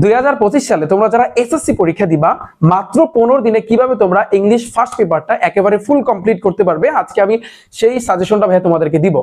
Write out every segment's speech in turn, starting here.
দু হাজার পঁচিশ সালে তোমরা যারা এসএসসি পরীক্ষা দিবা, মাত্র পনেরো দিনে কীভাবে তোমরা ইংলিশ ফার্স্ট পেপারটা একেবারে ফুল কমপ্লিট করতে পারবে, আজকে আমি সেই সাজেশনটা ভাইয়া তোমাদেরকে দিব।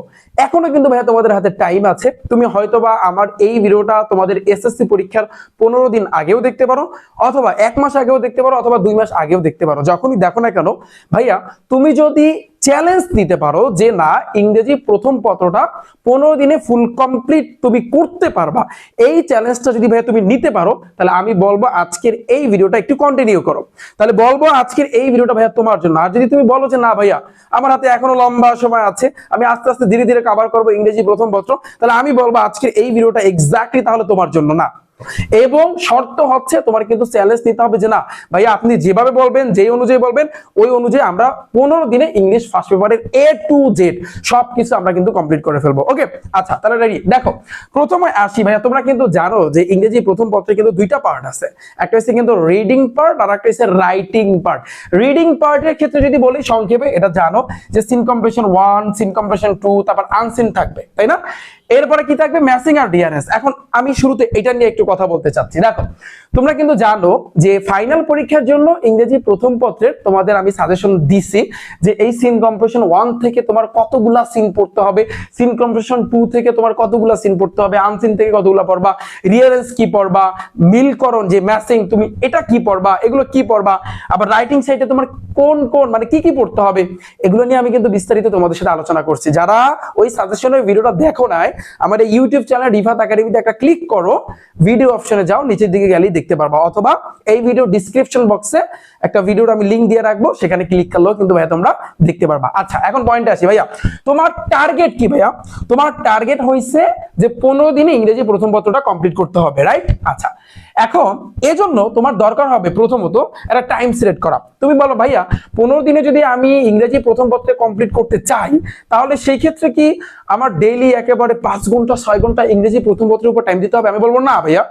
এখনও কিন্তু ভাইয়া তোমাদের হাতে টাইম আছে, তুমি হয়তোবা আমার এই ভিডিওটা তোমাদের এসএসসি পরীক্ষার পনেরো দিন আগেও দেখতে পারো, অথবা এক মাস আগেও দেখতে পারো, অথবা দুই মাস আগেও দেখতে পারো। যখনই দেখো না কেন, ভাইয়া, তুমি যদি চ্যালেঞ্জ নিতে পারো যে না, ইংরেজি প্রথম পত্রটা পনেরো দিনে ফুল কমপ্লিট তুমি করতে পারবা। এই চ্যালেঞ্জটা যদি ভাইয়া তুমি নিতে পারো, তাহলে আমি বলব আজকের এই ভিডিওটা একটু কন্টিনিউ করো। তাহলে বলব আজকের এই ভিডিওটা ভাইয়া তোমার জন্য। আর যদি তুমি বলো যে না ভাইয়া, আমার হাতে এখনও লম্বা সময় আছে, আমি আস্তে আস্তে ধীরে ধীরে কভার করব ইংরেজি প্রথম পত্র, তাহলে আমি বলব আজকের এই ভিডিওটা এক্স্যাক্টলি তাহলে তোমার জন্য না। এবং শর্ত হচ্ছে তোমার কিন্তু চ্যালেঞ্জ নিতে হবে যে না, ভাইয়া আপনি যেভাবে বলবেন, যেই অনুযায়ী বলবেন, ওই অনুযায়ী আমরা পনেরো দিনে ইংলিশ ফার্স্ট পেপারের এ টু জেড সবকিছু আমরা কিন্তু কমপ্লিট করে ফেলব। ওকে আচ্ছা তাহলে রেডি দেখো, প্রথমে আসি, ভাইয়া, তোমরা কিন্তু জানো যে ইংরেজি প্রথম পত্রে কিন্তু দুইটা পার্ট আছে। একটা হচ্ছে কিন্তু রিডিং পার্ট আর একটা হচ্ছে রাইটিং পার্ট রিডিং পার্টের ক্ষেত্রে যদি বলি, সংক্ষেপে এটা জানো যে seen comprehension one seen comprehension two তারপর আনসিন থাকবে, তাই না? এরপরে কি থাকবে? ম্যাসিং আর ডিআরএস এখন আমি শুরুতে এটা নিয়ে একটু কথা বলতে চাচ্ছি। দেখো তোমরা কিন্তু জানো যে ফাইনাল পরীক্ষার জন্য ইংরেজি প্রথম পত্রের তোমাদের আমি সাজেশন দিছি যে এই সিন কম্প্রেশন ওয়ান থেকে তোমার কতগুলা সিন পড়তে হবে সিন কম্প্রেশন টু থেকে তোমার কতগুলা সিন পড়তে হবে আনসিন থেকে কতগুলা পড়বা রিয়ারেন্স কি পড়বা, মিলকরণ যে ম্যাসিং তুমি এটা কি পড়বা, এগুলো কি পড়বা, আবার রাইটিং সাইডে তোমার কোন কোন মানে কি কি পড়তে হবে, এগুলো নিয়ে আমি কিন্তু বিস্তারিত তোমাদের সাথে আলোচনা করছি। যারা ওই সাজেশনের ভিডিওটা দেখো নাই, আমার ইউটিউব চ্যানেল রিফাত একাডেমিতে একটা ক্লিক করো ভিডিও অপশনে যাও, নিচের দিকে গেলেই দেখতে পারবা। অথবা এই ভিডিও ডিসক্রিপশন বক্সে একটা ভিডিওর আমি লিংক দিয়ে রাখব, সেখানে ক্লিক করলেও কিন্তু ভাইয়া তোমরা দেখতে পারবা। আচ্ছা এখন পয়েন্টে আসি ভাইয়া। তোমার টার্গেট কি ভাইয়া? তোমার টার্গেট হয়েছে যে পনেরো দিনে ইংরেজি প্রথম পত্রটা কমপ্লিট করতে হবে রাইট আচ্ছা এখন এজন্য তোমার দরকার হবে প্রথমত একটা টাইম সিলেক্ট করা। তুমি বলো ভাইয়া, পনেরো দিনে যদি আমি ইংরেজি প্রথম পত্রে কমপ্লিট করতে চাই, তাহলে সেই ক্ষেত্রে কি আমার ডেইলি একেবারে পাঁচ ঘণ্টা, ছয় ঘণ্টা ইংরেজি প্রথম পত্রের উপর টাইম দিতে হবে? আমি বলব না ভাইয়া।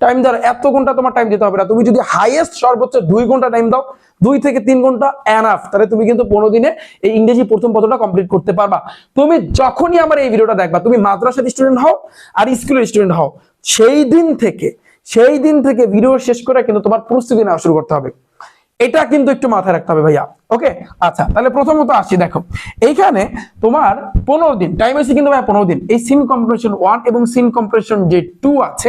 টাইম ধর এত ঘণ্টা তোমার টাইম দিতে হবে না। তুমি যদি হাইয়েস্ট সর্বোচ্চ দুই ঘণ্টা টাইম দাও, দুই থেকে তিন ঘণ্টা এনাফ তাহলে তুমি কিন্তু পনেরো দিনে এই ইংরেজি প্রথম পত্রটা কমপ্লিট করতে পারবা। তুমি যখনই আমার এই ভিডিওটা দেখবা, তুমি মাদ্রাসার স্টুডেন্ট হও আর স্কুলের স্টুডেন্ট হও, সেই দিন থেকে, সেই দিন থেকে ভিডিও শেষ করে কিন্তু তোমার প্রস্তুতি নেওয়া শুরু করতে হবে। এটা কিন্তু একটু মাথায় রাখতে হবে ভাইয়া ওকে আচ্ছা তাহলে প্রথমত আসি, দেখো। এইখানে তোমার পনেরো দিন টাইম আছে কিন্তু ভাইয়া পনেরো দিন। এই সিন কম্প্রেশন ওয়ান এবং সিন কম্প্রেশন যে টু আছে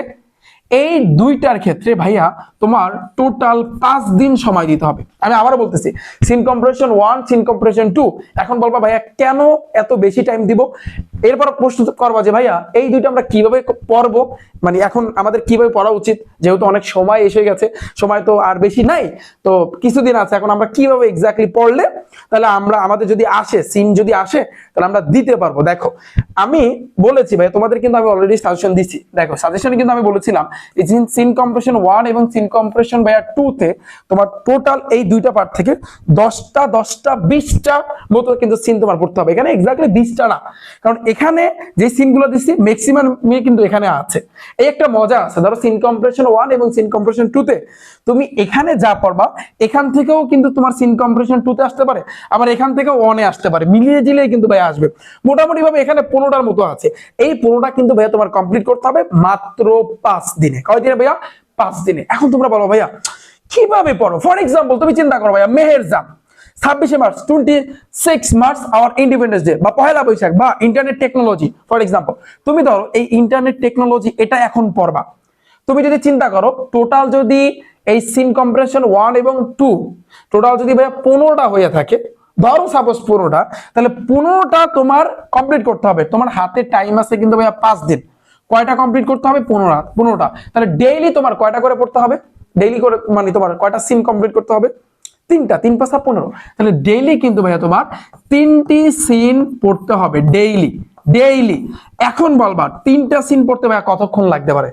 এই দুইটার ক্ষেত্রে ভাইয়া তোমার টোটাল পাঁচ দিন সময় দিতে হবে। আমি আবারও বলতেছি seen comprehension one seen comprehension two এখন বলবা ভাইয়া কেন এত বেশি টাইম দিব? এরপর প্রশ্ন করবা যে ভাইয়া এই দুইটা আমরা কীভাবে পড়ব মানে এখন আমাদের কীভাবে পড়া উচিত? যেহেতু অনেক সময় এসে গেছে, সময় তো আর বেশি নাই, তো কিছুদিন আছে, এখন আমরা কীভাবে এক্স্যাক্টলি পড়লে? তাহলে আমরা, আমাদের যদি আসে সিন যদি আসে তাহলে আমরা দিতে পারব। দেখো, আমি বলেছি ভাই, তোমাদের কিন্তু আমি অলরেডি সাজেশন দিচ্ছি দেখো সাজেশনে কিন্তু আমি বলেছিলাম এই সিন কম্প্রেশন ওয়ান এবং সিন কম্প্রেশন ভাইয়া টু তে তোমার টোটাল এই দুইটা পার্ট থেকে দশটা দশটা, বিশটা মতো কিন্তু সিন তোমার পড়তে হবে। এখানে এক্স্যাক্টলি বিশটা না। কারণ এখানে যে সিনগুলো দিচ্ছি ম্যাক্সিমাম কিন্তু এখানে আছে। এই একটা মজা আছে। ধরো সিন কম্প্রেশন ওয়ান এবং সিন কম্প্রেশন টু তে তুমি এখানে যা পড়বা, এখান থেকেও কিন্তু তোমার সিন কম্প্রেশন টু তে আসতে পারে। আবার এখান থেকেও ওয়ানে আসতে পারে। মিলিয়ে জিলিয়ে কিন্তু ভাই আসবে। মোটামুটি ভাবে এখানে পনেরোটার মতো আছে। এই পনেরোটা কিন্তু ভাইয়া তোমার কমপ্লিট করতে হবে মাত্র পাঁচ দিনে। কয় দিনে ভাইয়া? পাঁচ দিনে। এখন তোমরা বলো ভাইয়া, কীভাবে পড়ো? ফর এক্সাম্পল তুমি চিন্তা করো ভাইয়া, মেহের জাম, ছাব্বিশে March twenty six March our independence day বা পহেলা বৈশাখ, বা ইন্টারনেট টেকনোলজি ফর এক্সাম্পল তুমি ধরো, এই ইন্টারনেট টেকনোলজি এটা এখন পড়বা। তুমি যদি চিন্তা করো টোটাল যদি এই সিন কম্প্রেশন ওয়ান এবং টু টোটাল যদি ভাইয়া পনেরোটা হয়ে থাকে ধরো সাপোজ পনেরোটা, তাহলে পনেরোটা তোমার কমপ্লিট করতে হবে। তোমার হাতে টাইম আছে কিন্তু ভাইয়া পাঁচ দিন। কয়টা কমপ্লিট করতে হবে? পনেরোটা পনেরোটা। তাহলে ডেইলি তোমার কয়টা করে পড়তে হবে? ডেইলি করে মানে তোমার কয়টা সিন কমপ্লিট করতে হবে? তিনটা, তিন পাঁচটা পনেরো। তাহলে ডেইলি কিন্তু ভাইয়া তোমার তিনটি সিন পড়তে হবে ডেইলি ডেইলি এখন বলবা, তিনটা সিন পড়তে ভাইয়া কতক্ষণ লাগতে পারে?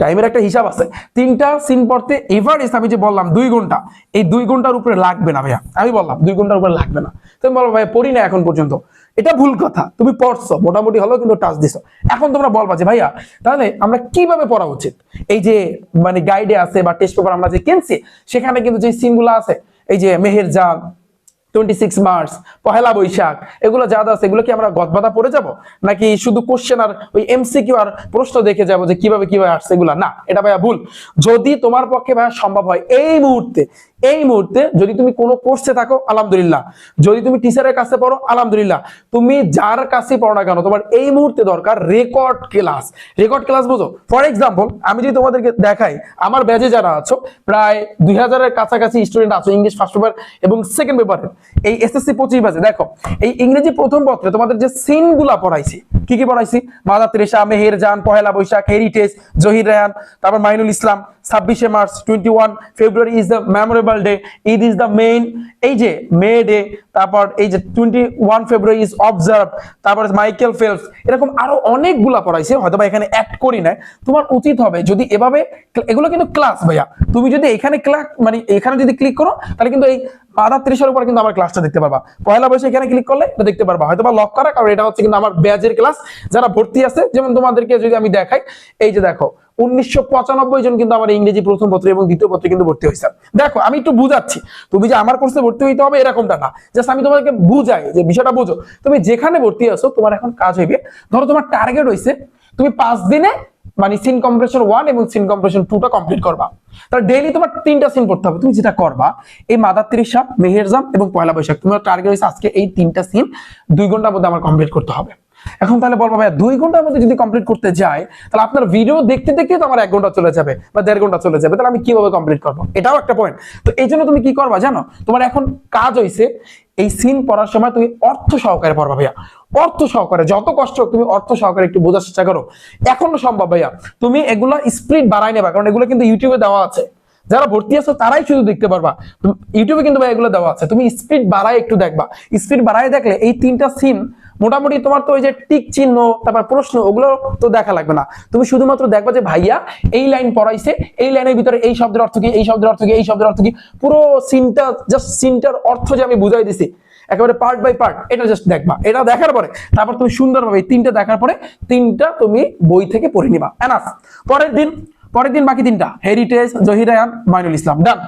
টাইমের একটা হিসাব আছে। তিনটা সিন পড়তে এভারেজ আমি যে বললাম দুই ঘণ্টা, এই দুই ঘণ্টার উপরে লাগবে না ভাইয়া। আমি বললাম, দুই ঘণ্টার উপরে লাগবে না। তুমি বলব ভাইয়া, পড়ি না এখন পর্যন্ত। এটা ভুল কথা। তুমি পড়ছো, মোটামুটি হলেও কিন্তু টাচ দিছো। এখন তোমরা বলবা যে ভাইয়া, তাহলে আমরা কীভাবে পড়া উচিত? এই যে মানে গাইডে আছে বা টেস্ট পেপার আমরা যে কিনছি, সেখানে কিন্তু যে সিনগুলো আছে, এই যে Meher Jan twenty six March Pohela Boishakh. এগুলো যা আছে, এগুলো কি আমরা গদবাদা পড়ে যাব? নাকি শুধু কোশ্চেন আর ওই এমসিকিউ আর প্রশ্ন দেখে যাব যে কীভাবে কীভাবে আসছে এগুলো? না, এটা ভাইয়া ভুল। যদি তোমার পক্ষে ভাইয়া সম্ভব হয়, এই মুহূর্তে এই মুহূর্তে যদি তুমি কোনো কোর্সে থাকো, আলহামদুলিল্লাহ। যদি তুমি টিচারের কাছে পড়ো, আলহামদুলিল্লাহ। তুমি যার কাছে পড়ো না কেন, তোমার এই মুহূর্তে দরকার রেকর্ড ক্লাস রেকর্ড ক্লাস বুঝো? ফর এক্সাম্পল আমি যদি তোমাদেরকে দেখাই, আমার ব্যাচে যারা আছো, প্রায় দুই হাজারের কাছাকাছি স্টুডেন্ট আছো ইংলিশ ফার্স্ট পেপার এবং সেকেন্ড পেপারের এই এসএসসি পঁচিশ ব্যাচে দেখো, এই ইংরেজি প্রথম পত্রে তোমাদের যে সিনগুলা পড়াইছি কি কি পড়াইছি? Mother Teresa, Meher Jan, Pohela Boishakh, heritage, Zahir Raihan তারপর মাইনুল ইসলাম, ছাব্বিশে March twenty one February is the memorable day Eid is the main এই যে মে ডে, তারপর এই যে twenty one February is observe তারপর মাইকেল ফেলস এরকম আরও অনেকগুলা পড়াইছে হয়তো বা এখানে অ্যাড করি না তোমার উচিত হবে যদি এভাবে, এগুলো কিন্তু ক্লাস ভাইয়া, তুমি যদি এখানে ক্লাস মানে এখানে যদি ক্লিক করো, তাহলে কিন্তু এই আধা ত্রিশের উপর কিন্তু আমার ক্লাসটা দেখতে পারবা। পয়লা এখানে ক্লিক করলে এটা দেখতে পারবা। হয়তো বা লক করা, কারণ এটা হচ্ছে কিন্তু আমার ব্যাজের ক্লাস যারা ভর্তি আছে, যেমন তোমাদেরকে যদি আমি দেখাই, এই যে দেখো, উনিশশো পঁচানব্বই জন কিন্তু আমার ইংরেজি প্রথম পত্র এবং দ্বিতীয় পত্রে কিন্তু ভর্তি হয়েছে। দেখো, আমি একটু বুঝাচ্ছি। তুমি যে আমার কোর্সে ভর্তি হইতে হবে এরকমটা না। জাস্ট আমি তোমাদেরকে বুঝাই যে বিষয়টা বুঝো। তুমি যেখানে ভর্তি আছো, তোমার এখন কাজ হইবে। ধরো তোমার টার্গেট হইছে, তুমি পাঁচ দিনে মানে সিন কম্প্রেশন ওয়ান এবং সিন কম্প্রেশন টুটা কমপ্লিট করবা। তাহলে ডেইলি তোমার তিনটা সিন পড়তে হবে। তুমি যেটা করবা, এই মাদার তিরিশা মেহেরজাম এবং পয়লা বৈশাখ। তোমার টার্গেট হয়েছে আজকে এই তিনটা সিন দুই ঘণ্টার মধ্যে আমার কমপ্লিট করতে হবে। এখন তাহলে বলব, ভাইয়া, দুই ঘণ্টার মধ্যে যদি কমপ্লিট করতে যাই, তাহলে আপনার ভিডিও দেখতে দেখতে তো আমার এক ঘণ্টা চলে যাবে বা দেড় ঘণ্টা চলে যাবে। তাহলে আমি কীভাবে কমপ্লিট করব? এটাও একটা পয়েন্ট তো এই জন্য তুমি কি করবা জানো? তোমার এখন কাজ হয়েছে এই সিন পড়ার সময় তুমি অর্থ সহকারে পড়বা ভাইয়া। অর্থ সহকারে, যত কষ্ট হোক তুমি অর্থ সহকারে একটু বোঝার চেষ্টা করো। এখনও সম্ভব ভাইয়া। তুমি এগুলো স্প্রিড বাড়াই নেবা, কারণ এগুলো কিন্তু ইউটিউবে দেওয়া আছে। যারা ভর্তি আছো তারাই শুধু দেখতে পারবা। ইউটিউবে কিন্তু ভাই এগুলো দেওয়া আছে। তুমি স্পিড বাড়ায় একটু দেখবা। স্পিড বাড়ায় দেখলে এই তিনটা সিন মোটামুটি তোমার তো ওই যে টিক চিহ্ন, তারপর প্রশ্ন, ওগুলো তো দেখা লাগবে না। তুমি শুধুমাত্র দেখবা যে, ভাইয়া, এই লাইন পড়াইছে, এই লাইনের ভিতরে এই শব্দের অর্থ কি, এই শব্দের অর্থ কি, এই শব্দের অর্থ কি? পুরো সিনটা জাস্ট সিনটার অর্থ যে আমি বুঝাই দিছি, একেবারে পার্ট বাই পার্ট এটা জাস্ট দেখবা। এটা দেখার পরে, তারপর তুমি সুন্দরভাবে তিনটা দেখার পরে, তিনটা তুমি বই থেকে পড়ে নিবা। এনাফ পরের দিন পরের দিন বাকি তিনটা হেরিটেজ জহিরায়ান মাইনুল ইসলাম ডান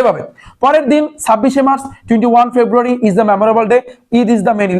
এভাবে। পরের দিন ছাব্বিশে March twenty one February is the memorable day Eid is the main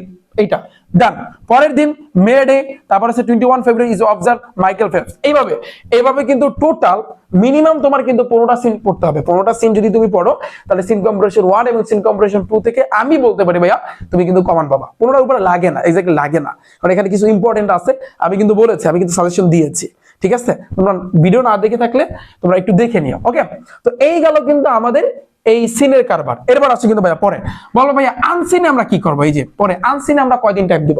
এইটা। ডান পরের দিন মে ডে তারপর হচ্ছে twenty one February is observe Michael fails এইভাবে এইভাবে কিন্তু টোটাল মিনিমাম তোমার কিন্তু পনেরোটা সিন পড়তে হবে। পনেরোটা সিন যদি তুমি পড়ো, তাহলে সিন কম্প্রেশন ওয়ান এবং সিন কম্প্রেশন টু থেকে আমি বলতে পারি ভাইয়া, তুমি কিন্তু কমান পাবা। পনেরোটার উপরে লাগে না এক্স্যাক্টলি লাগে না। কারণ এখানে কিছু ইম্পর্টেন্ট আছে, আমি কিন্তু বলেছি, আমি কিন্তু সাজেশন দিয়েছি। ঠিক আছে? তোমরা ভিডিও না দেখে থাকলে তোমরা একটু দেখে নিও ওকে তো এই গেল কিন্তু আমাদের এই সিনের কারবার। এরপর আসছে কিন্তু ভাইয়া, পরে। বলো ভাইয়া, আনসিনে আমরা কি করব? এই যে, পরে, আনসিনে আমরা কয়দিন টাইম দিব?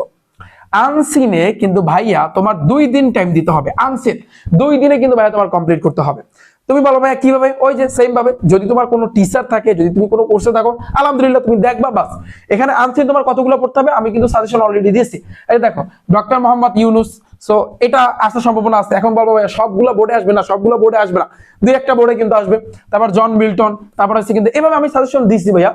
আনসিনে কিন্তু ভাইয়া তোমার দুই দিন টাইম দিতে হবে। আনসিন, দুই দিনে কিন্তু ভাইয়া তোমার কমপ্লিট করতে হবে। তুমি বলো ভাইয়া, কীভাবে? ওই যে সেম ভাবে, যদি তোমার কোনো টিচার থাকে, যদি তুমি কোনো কোর্সে থাকো, আলহামদুলিল্লাহ তুমি দেখবা, বাস। এখানে আনসিন তোমার কতগুলো পড়তে হবে, আমি কিন্তু সাজেশন অলরেডি দিয়েছি। এই দেখো ডক্টর মোহাম্মদ ইউনুস সো এটা আসার সম্ভাবনা আছে। এখন বলব ভাইয়া, সবগুলো বোর্ডে আসবে না, সবগুলো বোর্ডে আসবে না। দুই একটা বোর্ডে কিন্তু আসবে। তারপর জন মিল্টন তারপর হচ্ছে কিন্তু, এভাবে আমি সাজেশন দিচ্ছি ভাইয়া,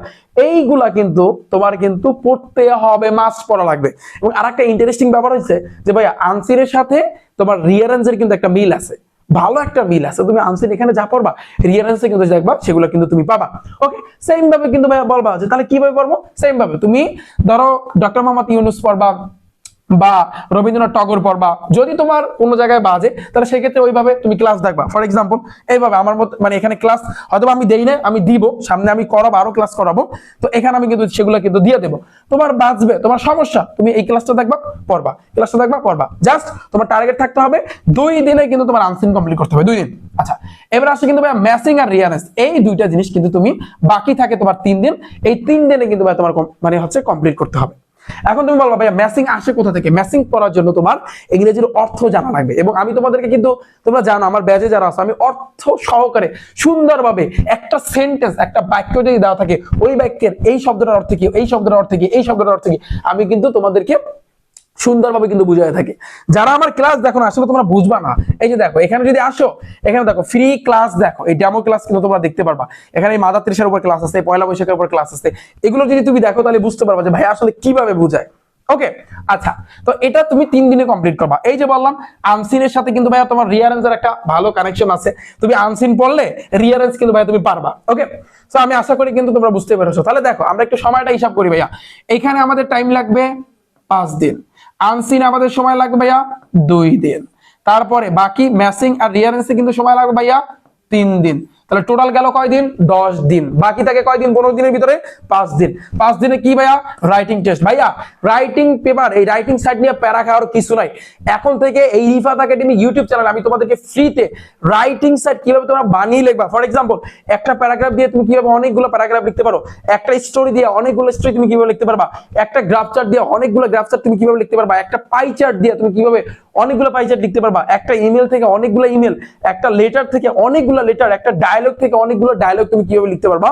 এইগুলা কিন্তু তোমার কিন্তু পড়তে হবে মাস্ট পড়া লাগবে। এবং আরেকটা ইন্টারেস্টিং ব্যাপার হচ্ছে যে ভাইয়া আনসিরের সাথে তোমার রিয়ারেন্সের কিন্তু একটা মিল আছে। ভালো একটা মিল আছে। তুমি আনসিন এখানে যা পড়বা রিয়ারেন্সে কিন্তু দেখবা, সেগুলো কিন্তু তুমি পাবা। ওকে সেম ভাবে কিন্তু ভাইয়া বলবা যে, তাহলে কীভাবে পড়ব? সেম ভাবে। তুমি ধরো ডক্টর মোহাম্মদ ইউনুস পড়বা বা রবীন্দ্রনাথ টগর পড়বা যদি তোমার কোনো জায়গায় বাজে, তাহলে সেক্ষেত্রে ওইভাবে তুমি ক্লাস দেখবা। ফর এক্সাম্পল এইভাবে আমার মত মানে এখানে ক্লাস হয়তো আমি দেই না আমি দিব, সামনে আমি করাবো, আরও ক্লাস করাবো। তো এখানে আমি কিন্তু সেগুলো কিন্তু দিয়ে দেবো। তোমার বাঁচবে তোমার সমস্যা, তুমি এই ক্লাসটা দেখবা, পড়বা। ক্লাসটা দেখবা, পড়বা। জাস্ট তোমার টার্গেট থাকতে হবে, দুই দিনে কিন্তু তোমার আনসিন কমপ্লিট করতে হবে, দুই দিন। আচ্ছা এবার আসছে কিন্তু ভাই ম্যাসিং আর রিয়ানেস এই দুইটা জিনিস কিন্তু তুমি বাকি থাকে তোমার তিন দিন, এই তিন দিনে কিন্তু ভাই তোমার মানে হচ্ছে কমপ্লিট করতে হবে। এখন তুমি বলবা ভাইয়া ম্যাসিং আসে কোথা থেকে? ম্যাসিং করার জন্য তোমার ইংরেজির অর্থ জানা লাগবে। এবং আমি তোমাদেরকে কিন্তু, তোমরা জানো, আমার ব্যাচে যারা আছে, আমি অর্থ সহকারে সুন্দরভাবে একটা সেন্টেন্স একটা বাক্য যদি দেওয়া থাকে, ওই বাক্যের এই শব্দটার অর্থ কি, এই শব্দটার অর্থ কি, এই শব্দটার অর্থ কি, আমি কিন্তু তোমাদেরকে সুন্দরভাবে কিন্তু বুঝাই থাকে। যারা আমার ক্লাস দেখো না, আসলে তোমরা বুঝবা না। এই যে দেখো, এখানে যদি আসো, এখানে দেখো ফ্রি ক্লাস দেখো। এই ডেমো ক্লাস কিন্তু তোমরা দেখতে পারবা। এখানে এই মাদার ত্রিশের উপর ক্লাস আছে পয়লা বৈশাখের উপর ক্লাস আছে। এগুলো যদি তুমি দেখো, তাহলে বুঝতে পারবা যে ভাই আসলে কীভাবে বুঝায়। ওকে আচ্ছা তো এটা তুমি তিন দিনে কমপ্লিট করবা। এই যে বললাম আনসিনের সাথে কিন্তু ভাইয়া তোমার রিয়ারেন্সের একটা ভালো কানেকশন আছে। তুমি আনসিন পড়লে রিয়ারেন্স কিন্তু ভাইয়া তুমি পারবা। ওকে তো আমি আশা করি কিন্তু তোমরা বুঝতে পেরেছ। তাহলে দেখো, আমরা একটু সময়টা হিসাব করি ভাইয়া। এখানে আমাদের টাইম লাগবে পাঁচ দিন। আনসিন আমাদের সময় লাগবে ভাইয়া দুই দিন। তারপরে বাকি ম্যাসিং আর রিয়ারেন্সে কিন্তু সময় লাগবে ভাইয়া তিন দিন। তাহলে টোটাল গেল কয়দিন দশ দিন। বাকি থাকে কয়দিন পনেরো দিনের ভিতরে পাঁচ দিন। পাঁচ দিনে কি ভাইয়া? রাইটিং টেস্ট ভাইয়া রাইটিং পেপার এই রাইটিং সাইড নিয়ে প্যারা খাওয়ার কিছু নাই। এখন থেকে এই রিফাত একাডেমি ইউটিউব চ্যানেল আমি তোমাদেরকে ফ্রিতে রাইটিং সাইড কীভাবে তোমরা বানিয়ে লিখবা? ফর এক্সাম্পল একটা প্যারাগ্রাফ দিয়ে তুমি কীভাবে অনেকগুলো প্যারাগ্রাফ লিখতে পারো? একটা স্টোরি দিয়ে অনেকগুলো স্টোরি তুমি কীভাবে লিখতে পারবা? একটা গ্রাফ চার্ট দিয়ে অনেকগুলো গ্রাফ চার্ট তুমি কীভাবে লিখতে পারবা? একটা পাই চার্ট দিয়ে তুমি কীভাবে অনেকগুলো পাই চার্ট লিখতে পারবা? একটা ইমেল থেকে অনেকগুলো ইমেল একটা লেটার থেকে অনেকগুলো লেটার একটা ডায়লগ থেকে অনেকগুলো ডায়লগ তুমি কীভাবে লিখতে পারবা,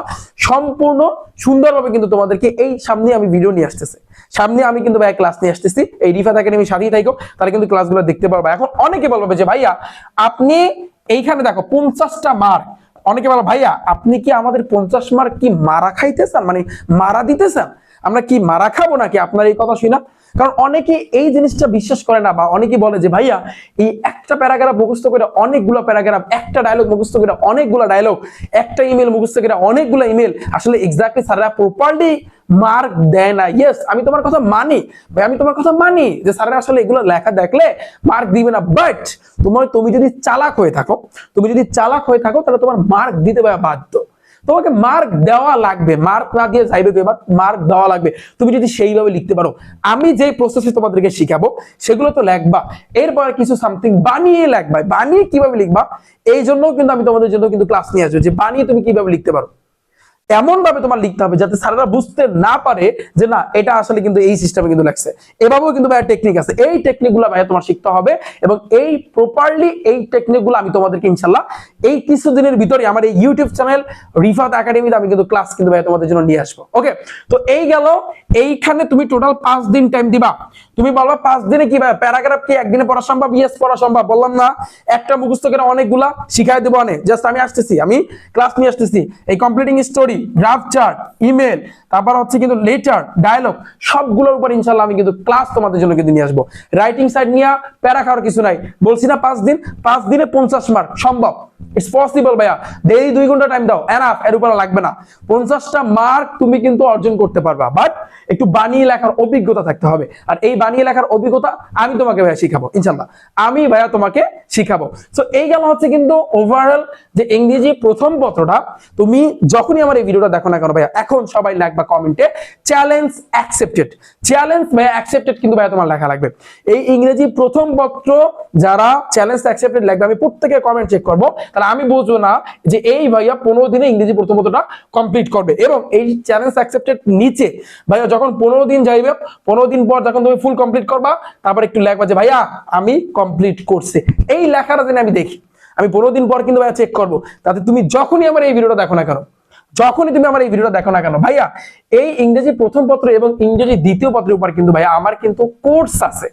সম্পূর্ণ সুন্দরভাবে কিন্তু তোমাদেরকে এই সামনে আমি ভিডিও নিয়ে আসতেছি। সামনে আমি কিন্তু ভাই ক্লাস নিয়ে আসতেছি, এই রিফাত একাডেমি সাথেই থাকো তারা কিন্তু ক্লাসগুলো দেখতে পারবা। এখন অনেকে বলবে যে, ভাইয়া, আপনি এইখানে দেখো পঞ্চাশটা মার্ক অনেকে বলো ভাইয়া, আপনি কি আমাদের পঞ্চাশ মার্ক কি মারা খাইতেছেন? মানে মারা দিতেছেন? আমরা কি মারা খাব নাকি? আপনার এই কথা শুনা কারণ অনেকে এই জিনিসটা বিশ্বাস করে না বা অনেকে বলে যে, ভাইয়া, এই একটা প্যারাগ্রাফ মুখস্থ করে অনেকগুলো প্যারাগ্রাফ, একটা ডায়লগ মুখস্থ করে অনেকগুলো ডায়লগ একটা ইমেল মুখস্থ করে অনেকগুলো ইমেল আসলে এক্স্যাক্টলি স্যাররা প্রপারলি মার্ক দেয় না। ইয়েস আমি তোমার কথা মানি। ভাই, আমি তোমার কথা মানি যে, স্যারেরা আসলে এগুলো লেখা দেখলে মার্ক দিবে না। বাট তোমার, তুমি যদি চালাক হয়ে থাকো, তুমি যদি চালাক হয়ে থাকো, তাহলে তোমার মার্ক দিতে বাধ্য। তোমাকে মার্ক দেওয়া লাগবে মার্ক না দিয়ে যাইবে তো এবার মার্ক দেওয়া লাগবে। তুমি যদি সেইভাবে লিখতে পারো, আমি যে প্রসেসে তোমাদেরকে শিখাবো, সেগুলো তো লেখবা। এরপর কিছু সামথিং বানিয়ে লেখবা। বানিয়ে কীভাবে লিখবা? এই জন্য কিন্তু আমি তোমাদের জন্য কিন্তু ক্লাস নিয়ে আসব, যে বানিয়ে তুমি কীভাবে লিখতে পারো। এমন ভাবে তোমার লিখতে হবে যাতে স্যারেরা বুঝতে না পারে যে না, এটা আসলে কিন্তু এই সিস্টেমে কিন্তু লাগছে। এভাবেও কিন্তু ভাইয়া টেকনিক আছে। এই টেকনিকগুলো ভাইয়া তোমার শিখতে হবে এবং এই প্রপারলি এই টেকনিকগুলো আমি তোমাদেরকে ইনশাল্লাহ এই কিছুদিনের ভিতরে আমার এই ইউটিউব চ্যানেল রিফাত একাডেমিতে আমি কিন্তু ক্লাস কিন্তু ভাইয়া তোমাদের জন্য নিয়ে আসব। ওকে তো এই গেল। এইখানে তুমি টোটাল পাঁচ দিন টাইম দিবা। তুমি বলবা, পাঁচ দিনে কি ভাই প্যারাগ্রাফ কি একদিনে পড়া সম্ভব? ইয়েস পড়া সম্ভব। বললাম, না। একটা মুখস্থ করে অনেকগুলা শিখাই দেবো অনেক। জাস্ট আমি আসতেছি, আমি ক্লাস নিয়ে আসতেছি। এই completing story graph chart email তারপর হচ্ছে কিন্তু লেটার ডায়লগ সবগুলোর উপর ইনশাল্লাহ আমি কিন্তু ক্লাস তোমাদের জন্য কিন্তু নিয়ে আসব। রাইটিং সাইড নিয়ে প্যারা খাওয়ার কিছু নাই। বলছি না পাঁচ দিন, পাঁচ দিনে পঞ্চাশ মার্ক সম্ভব। ইটস পসিবল ভাইয়া। ডেইলি দুই ঘণ্টা টাইম দাও এনাফ এর উপর লাগবে না। পঞ্চাশটা মার্ক তুমি কিন্তু অর্জন করতে পারবা বাট একটু বানিয়ে লেখার অভিজ্ঞতা থাকতে হবে। আর এই বানিয়ে লেখার অভিজ্ঞতা আমি তোমাকে, ভাইয়া, শিখাবো, ইনশাল্লাহ। আমি, ভাইয়া, তোমাকে শিখাবো। সো এই গেল হচ্ছে কিন্তু ওভারঅল যে ইংরেজি প্রথম পত্রটা, তুমি যখনই আমার ভিডিওটা দেখো না কেন ভাইয়া? এখন সবাই লাগবা কমেন্টে চ্যালেঞ্জ অ্যাকসেপ্টেড চ্যালেঞ্জ ভাইয়া অ্যাকসেপ্টেড কিন্তু ভাইয়া তোমার লেখা লাগবে। এই ইংরেজি প্রথম পত্র যারা চ্যালেঞ্জ অ্যাকসেপ্টেড লাগবে আমি প্রত্যেকের কমেন্ট চেক করব। তাহলে আমি বুঝব না যে এই ভাইয়া পনেরো দিনে ইংরেজি প্রথম পত্রটা কমপ্লিট করবে। এবং এই চ্যালেঞ্জ অ্যাকসেপ্টেড নিচে ভাইয়া যখন পনেরো দিন যাইবে, পনেরো দিন পর যখন তুমি ফুল কমপ্লিট করবা, তারপর একটু লেখবা যে ভাইয়া আমি কমপ্লিট করছে। এই লেখাটা যেন আমি দেখি। আমি পনেরো দিন পর কিন্তু ভাইয়া চেক করব। তাতে তুমি যখনই আমার এই ভিডিওটা দেখো না কেন যখনই তুমি আমার এই ভিডিওটা দেখো না কেন, ভাইয়া, এই ইংরেজি প্রথম পত্র এবং ইংরেজি দ্বিতীয় পত্রের উপর কিন্তু, ভাইয়া, আমার কিন্তু কোর্স আছে।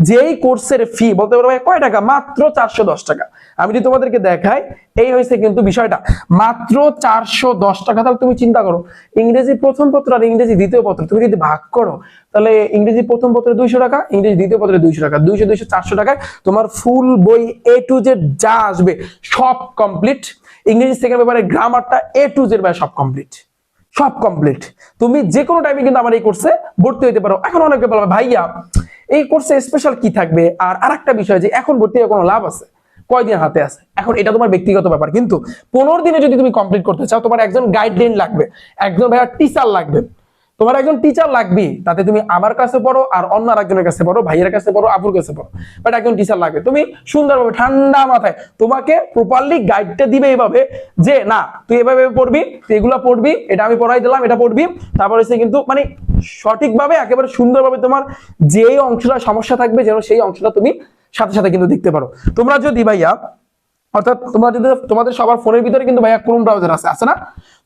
যেই কোর্সের ফি বলতে পারো ভাই কয় টাকা? মাত্র চারশো দশ টাকা। আমি যদি তোমাদেরকে দেখাই, এই হয়েছে কিন্তু বিষয়টা। মাত্র চারশো দশ টাকা, তাহলে তুমি চিন্তা করো, ইংরেজি প্রথম পত্র আর ইংরেজি দ্বিতীয় পত্র, তুমি যদি ভাগ করো, তাহলে ইংরেজি প্রথম পত্রে দুইশো টাকা, ইংরেজি দ্বিতীয় পত্রে দুইশো টাকা, দুইশো দুইশো, চারশো টাকায় তোমার ফুল বই এ টু জেড যা আসবে, সব কমপ্লিট ইংরেজি সেকেন্ড পেপারে গ্রামারটা এ টু জেড ভাই সব কমপ্লিট সব কমপ্লিট তুমি যে কোনো টাইমে কিন্তু আমার এই কোর্সে ভর্তি হইতে পারো। এখন অনেকে বলবে ভাইয়া, এই কোর্সে স্পেশাল কি থাকবে? আর আরেকটা বিষয় যে, এখন ভর্তি হয়ে কোনো লাভ আছে? কয়দিন হাতে আছে? এখন এটা তোমার ব্যক্তিগত ব্যাপার। কিন্তু পনেরো দিনে যদি তুমি কমপ্লিট করতে চাও, তোমার একজন গাইডলাইন লাগবে, একজন ভাইয়া টিচার লাগবে। তোমার একজন টিচার লাগবে, তাতে তুমি আমার কাছে পড়ো আর অন্য আরেকজনের কাছে পড়ো, ভাইয়ের কাছে পড়ো, আপুর কাছে পড়ো। বাট একজন টিচার লাগবে। তুমি সুন্দরভাবে, ঠান্ডা মাথায় তোমাকে প্রপারলি গাইডটা দিবে এইভাবে যে, না, তুই এভাবে পড়বি, তুই এগুলো পড়বি, এটা আমি পড়াই দিলাম, এটা পড়বি। তারপর হচ্ছে কিন্তু মানে সঠিকভাবে, একেবারে সুন্দরভাবে তোমার যেই অংশটা সমস্যা থাকবে, যেন সেই অংশটা তুমি সাথে সাথে কিন্তু দেখতে পারো। তোমরা যদি ভাইয়া, অর্থাৎ তোমরা যদি তোমাদের সবার ফোনের ভিতরে কিন্তু ভাইয়া ক্রোম ব্রাউজার আছে আছে না?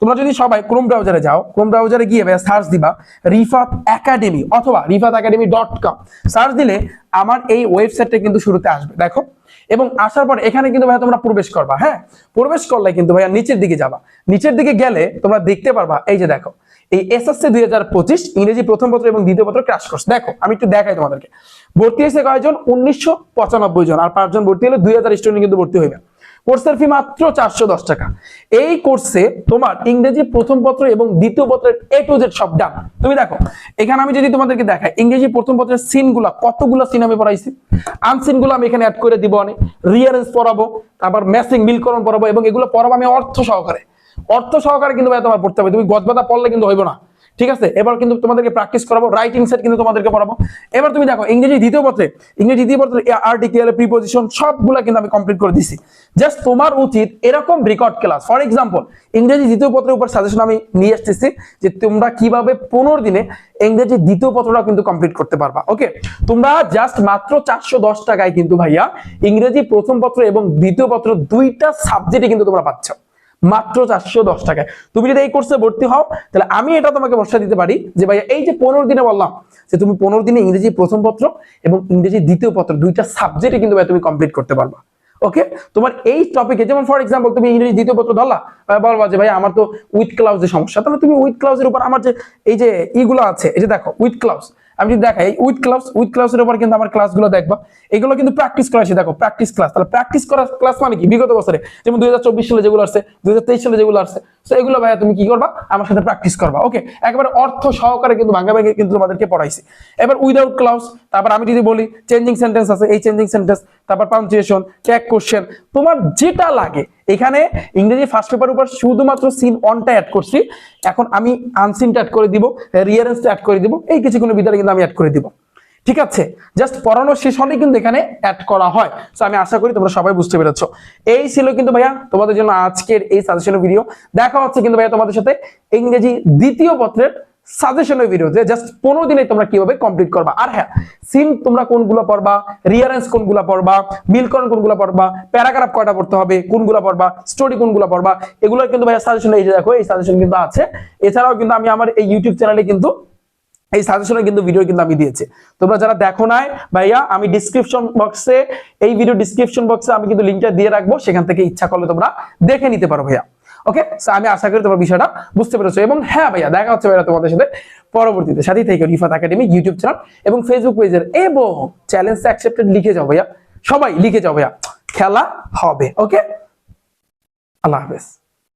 তোমরা যদি সবাই ক্রোম ব্রাউজারে যাও ক্রোম ব্রাউজারে গিয়ে ভাইয়া সার্চ দিবা রিফাত একাডেমি অথবা Rifat academy dot com search দিলে আমার এই ওয়েবসাইটটা কিন্তু শুরুতে আসবে, দেখো। এবং আসার পর এখানে কিন্তু ভাইয়া তোমরা প্রবেশ করবা হ্যাঁ? প্রবেশ করলে কিন্তু ভাইয়া নিচের দিকে যাবা। নিচের দিকে গেলে তোমরা দেখতে পারবা, এই যে দেখো এই এসএসসি দুই হাজার পঁচিশ ইংরেজি প্রথম পত্র এবং দ্বিতীয় পত্র ক্রাশ কোর্স দেখো, আমি একটু দেখাই তোমাদেরকে। ভর্তি হয়েছে কয়জন? উনিশশো পঁচানব্বই জন। আর পাঁচজন ভর্তি হলে দুই হাজার স্টুডেন্ট কিন্তু ভর্তি হইবে। কোর্সের ফি মাত্র চারশো দশ টাকা। এই কোর্সে তোমার ইংরেজি প্রথম পত্র এবং দ্বিতীয় পত্রের এ টু জেড সব ডান তুমি দেখো, এখানে আমি যদি তোমাদেরকে দেখাই, ইংরেজি প্রথম পত্রের সিনগুলা কতগুলো সিন আমি পড়াইছি? আনসিনগুলো আমি এখানে অ্যাড করে দিব অনেক। রিয়ারেন্স পড়াবো, তারপর ম্যাসিং মিলকরণ পড়াবো এবং এগুলো পড়াবো আমি অর্থ সহকারে। অর্থ সহকারে কিন্তু ভাই তোমার পড়তে হবে। তুমি গদবাদা পড়লে কিন্তু হইব না। ঠিক আছে? এবার কিন্তু তোমাদেরকে প্র্যাকটিস করাবো রাইটিং সেট কিন্তু তোমাদেরকে পড়াবো। এবার তুমি দেখো, ইংরেজি দ্বিতীয় পত্রে, ইংরেজি দ্বিতীয় পত্রে আর্টিকেল প্রিপোজিশন সবগুলো কিন্তু আমি কমপ্লিট করে দিছি। জাস্ট তোমার উচিত এরকম রেকর্ড ক্লাস ফর এক্সাম্পল ইংরেজি দ্বিতীয় পত্রের উপর সাজেশন আমি নিয়ে আসতেছি যে তোমরা কীভাবে পনেরো দিনে ইংরেজি দ্বিতীয় পত্রটা কিন্তু কমপ্লিট করতে পারবা। ওকে তোমরা জাস্ট মাত্র চারশো দশ টাকায় কিন্তু ভাইয়া ইংরেজি প্রথম পত্র এবং দ্বিতীয় পত্র দুইটা সাবজেক্টে কিন্তু তোমরা পাচ্ছ। মাত্র চারশো দশ টাকায়। তুমি যদি এই কোর্সে ভর্তি হও, তাহলে আমি এটা তোমাকে ভরসা দিতে পারি যে ভাইয়া এই যে পনেরো দিনে বললাম যে তুমি পনেরো দিনে ইংরেজি প্রথম পত্র এবং ইংরেজি দ্বিতীয় পত্র দুইটা সাবজেক্টে কিন্তু ভাই তুমি কমপ্লিট করতে পারবা। ওকে তোমার এই টপিকে যেমন ফর এক্সাম্পল তুমি ইংরেজি দ্বিতীয় পত্র ধরলা বলবা যে ভাই আমার তো উইথ ক্লাউজের সমস্যা। তাহলে তুমি উইথ ক্লাউজের উপর আমার যে এই যে ইগুলো আছে, এই যে দেখো উইথ ক্লাউজ আমি যদি দেখাই উইথ ক্লাস উইথ ক্লাসের উপর কিন্তু আমার ক্লাসগুলো দেখবা, এগুলো কিন্তু প্র্যাকটিস করা দেখো প্র্যাকটিস ক্লাস তাহলে প্র্যাকটিস করা ক্লাস মানে কি? বিগত বছরে, যেমন দুই হাজার চব্বিশ সালে যেগুলো আসছে, দুই সালে যেগুলো আসছে, তো এগুলো ভাইয়া তুমি কি করবা? আমার সাথে প্র্যাকটিস করবা ওকে একেবারে অর্থ সহকারে কিন্তু ভাঙ্গা ভাঙ্গে কিন্তু তোমাদেরকে পড়াইছি। এবার উইদাউট ক্লাউস তারপর আমি যদি বলি চেঞ্জিং সেন্টেন্স আছে, এই চেঞ্জিং সেন্টেন্স তারপর পাঞ্চুয়েশন ট্যাগ কোশ্চেন তোমার যেটা লাগে এখানে ইংরেজি ফার্স্ট পেপার উপর শুধুমাত্র সিন অনটা অ্যাড করছি। এখন আমি আনসিনটা অ্যাড করে দিব রিয়ারেন্সটা অ্যাড করে দিব, এই কিছুক্ষণের ভিতরে কিন্তু আমি অ্যাড করে দিব। ঠিক আছে? জাস্ট পড়ানো শেষ হলে কিন্তু এখানে অ্যাড করা হয়। সো আমি আশা করি তোমরা সবাই বুঝতে পেরেছ। এই ছিল কিন্তু ভাইয়া তোমাদের জন্য আজকের এই সাজেশনের ভিডিও দেখা হচ্ছে কিন্তু ভাইয়া তোমাদের সাথে ইংরেজি দ্বিতীয় পত্রের সাজেশনের ভিডিও যে জাস্ট পনেরো দিনে তোমরা কীভাবে কমপ্লিট করবা। আর হ্যাঁ সিম তোমরা কোনগুলো পড়বা রিয়ারেন্স কোনগুলো পড়বা মিলকরণ কোনগুলো পড়বা প্যারাগ্রাফ কয়টা পড়তে হবে, কোনগুলো পড়বা স্টোরি কোনগুলো পড়বা, এগুলো কিন্তু ভাইয়া সাজেশন এই যে দেখো, এই সাজেশন কিন্তু আছে। এছাড়াও কিন্তু আমি আমার এই ইউটিউব চ্যানেলে কিন্তু, এই সাজেশনে কিন্তু ভিডিও কিন্তু আমি দিয়েছি। তোমরা যারা দেখো নাই, ভাইয়া, আমি ডিসক্রিপশন বক্সে এই ভিডিও ডিসক্রিপশন বক্সে আমি কিন্তু লিঙ্কটা দিয়ে রাখব, সেখান থেকে ইচ্ছা করলে তোমরা দেখে নিতে পারো ভাইয়া। ওকে আমি আশা করি তোমার বিষয়টা বুঝতে পেরেছ। এবং হ্যাঁ ভাইয়া, দেখা হচ্ছে ভাইয়া তোমাদের সাথে পরবর্তীতে। সাথে থেকে রিফাত একাডেমি ইউটিউব চ্যানেল এবং ফেসবুক পেজের এবং চ্যালেঞ্জ অ্যাকসেপ্টেড লিখে যাও ভাইয়া। সবাই লিখে যাও ভাইয়া। খেলা হবে ওকে আল্লাহ হাফেজ।